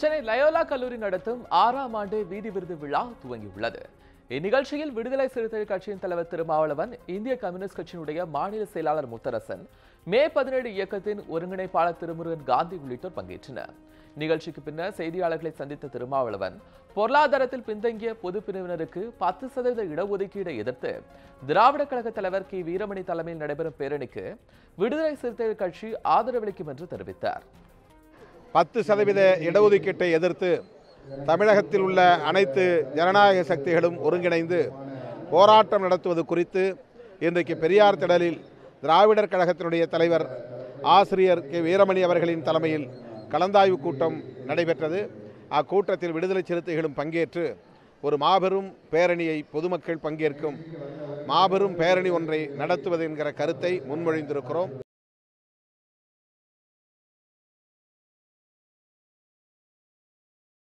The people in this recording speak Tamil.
சென்னை லயோலா கல்லூரி நடத்தும் ஆறாம் ஆண்டு வீதி விருது விழா துவங்கியுள்ளது. இந்நிகழ்ச்சியில் விடுதலை சிறுத்தைகள் கட்சியின் தலைவர் திருமாவளவன் இந்திய கம்யூனிஸ்ட் கட்சியினுடைய மாநில செயலாளர் முத்தரசன் மே பதினேழு இயக்கத்தின் ஒருங்கிணைப்பாளர் திருமுருகன் காந்தி உள்ளிட்டோர் பங்கேற்றனர். நிகழ்ச்சிக்கு பின்னர் செய்தியாளர்களை சந்தித்த திருமாவளவன் பொருளாதாரத்தில் பின்தங்கிய பொது பிரிவினருக்கு பத்து சதவீத இடஒதுக்கீடை எதிர்த்து திராவிட கழக தலைவர் கி. வீரமணி தலைமையில் நடைபெறும் பேரணிக்கு விடுதலை சிறுத்தைகள் கட்சி ஆதரவளிக்கும் என்று தெரிவித்தார். பத்து சதவீத இடஒதுக்கீட்டை எதிர்த்து தமிழகத்தில் உள்ள அனைத்து ஜனநாயக சக்திகளும் ஒருங்கிணைந்து போராட்டம் நடத்துவது குறித்து இன்றைக்கு பெரியார் திடலில் திராவிடர் கழகத்தினுடைய தலைவர் ஆசிரியர் கே வீரமணி அவர்களின் தலைமையில் கலந்தாய்வு கூட்டம் நடைபெற்றது. அக்கூட்டத்தில் விடுதலை சிறுத்தைகளும் பங்கேற்று ஒரு மாபெரும் பேரணியை பொதுமக்கள் பங்கேற்கும் மாபெரும் பேரணி ஒன்றை நடத்துவது என்கிற கருத்தை முன்மொழிந்திருக்கிறோம்.